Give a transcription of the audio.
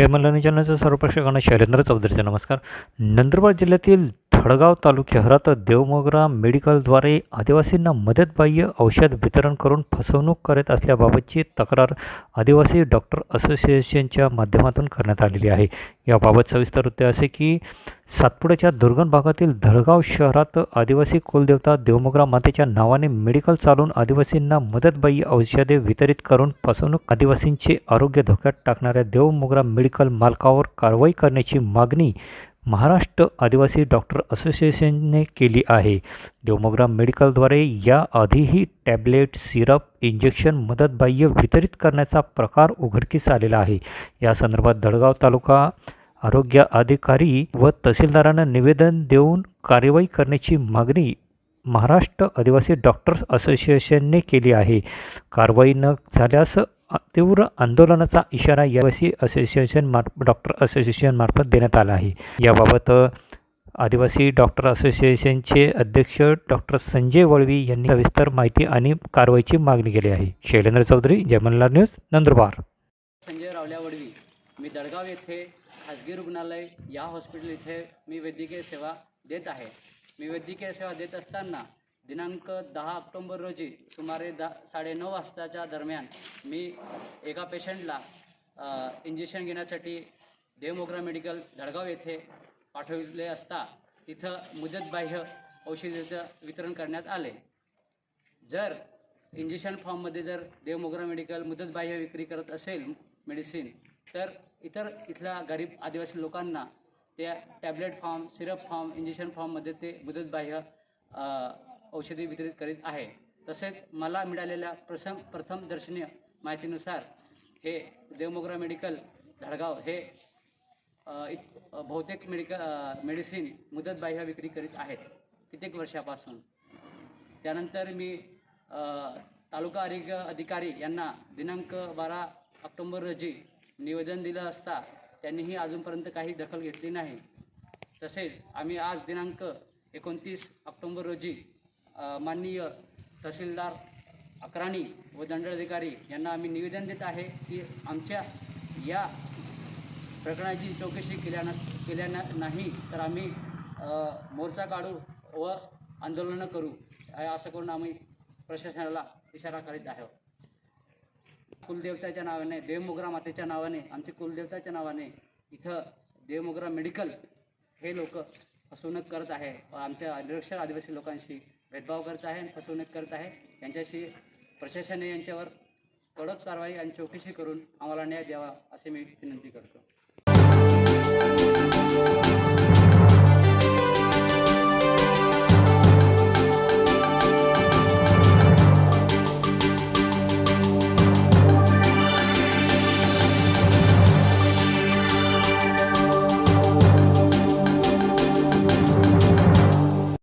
जय मल्हारी चॅनलचं सर्व प्रेक्षकांना शैलेंद्र चौधरीचा नमस्कार. नंदुरबार जिल्ह्यातील धडगाव तालुक्या शहरात देवमोगरा मेडिकलद्वारे आदिवासींना मदतबाह्य औषध वितरण करून फसवणूक करत असल्याबाबतची तक्रार आदिवासी डॉक्टर असोसिएशनच्या माध्यमातून करण्यात आलेली आहे. याबाबत सविस्तर वृत्त असे की सातपुड्याच्या दुर्गम भागातील धडगाव शहरात आदिवासी कुलदेवता देवमोगरा मातेच्या नावाने मेडिकल चालवून आदिवासींना मदतबाह्य औषधे वितरित करून फसवणूक आदिवासींचे आरोग्य धोक्यात टाकणाऱ्या देवमोगरा मेडिकल मालकावर कारवाई करण्याची मागणी महाराष्ट्र आदिवासी डॉक्टर असोसिएशनने केली आहे. डेमोग्राम मेडिकलद्वारे याआधीही टॅबलेट सिरप इंजेक्शन मदतबाह्य वितरित करण्याचा प्रकार उघडकीस आलेला आहे. या संदर्भात दळगाव तालुका आरोग्य अधिकारी व तहसीलदारांना निवेदन देऊन कार्यवाही करण्याची मागणी महाराष्ट्र आदिवासी डॉक्टर्स असोसिएशनने केली आहे. कारवाई न झाल्यास तीव्र आंदोलनाचा इशारा यादिवासी असोसिएशन मार्फ डॉक्टर असोसिएशन मार्फत देण्यात आला आहे. याबाबत आदिवासी डॉक्टर असोसिएशनचे अध्यक्ष डॉक्टर संजय वळवी यांनी सविस्तर माहिती आणि कारवाईची मागणी केली आहे. शैलेंद्र चौधरी जयमनलाल न्यूज नंदुरबार. संजय रावल्या वळवी. मी दडगाव येथे खाजगी रुग्णालय या हॉस्पिटल इथे मी वैद्यकीय सेवा देत आहे. मी वैद्यकीय सेवा देत असताना दिनांक दहा ऑक्टोंबर रोजी सुमारे दहा साडेनऊ वाजताच्या दरम्यान मी एका पेशंटला इंजेक्शन घेण्यासाठी देवमोगरा मेडिकल जळगाव येथे पाठविले असता तिथं मुदतबाह्य औषधाचं वितरण करण्यात आले. जर इंजेक्शन फॉर्ममध्ये जर देवमोगरा मेडिकल मुदतबाह्य विक्री करत असेल मेडिसिन तर इतर इथल्या गरीब आदिवासी लोकांना त्या tablet form syrup form injection फॉर्ममध्ये ते मुदतबाह्य औषधी वितरित करीत आहे. तसेच मला मिळालेल्या प्रसंग प्रथम दर्शनीय माहितीनुसार हे देवमोगरा मेडिकल धडगाव हे बहुतेक मेडिकल मेडिसिन मुदतबाह्य विक्री करीत आहेत. कित्येक वर्षापासून. त्यानंतर मी तालुका आरोग्य अधिकारी यांना दिनांक बारा ऑक्टोंबर रोजी निवेदन दिलं असता त्यांनीही अजूनपर्यंत काही दखल घेतली नाही. तसेच आम्ही आज दिनांक एकोणतीस ऑक्टोंबर रोजी माननीय तहसीलदार अकराणी व दंडाधिकारी यांना आम्ही निवेदन देत आहे की आमच्या या प्रकरणाची चौकशी केल्या नस केल्या नाही तर आम्ही मोर्चा काढू व आंदोलनं करू. असं करून आम्ही प्रशासनाला इशारा करीत आहोत. कुलदेवताच्या नावाने देवमोगरा मातेच्या नावाने आमच्या कुलदेवताच्या नावाने इथं देवमोगरा मेडिकल हे लोक फसवणूक करत आहे. व आमच्या निरक्षर आदिवासी लोकांशी भेदभाव करत आहे आणि फसवणूक करत आहे. यांच्याशी प्रशासनाने यांच्यावर कडक कारवाई आणि चौकशी करून आम्हाला न्याय द्यावा असे मी विनंती करतो.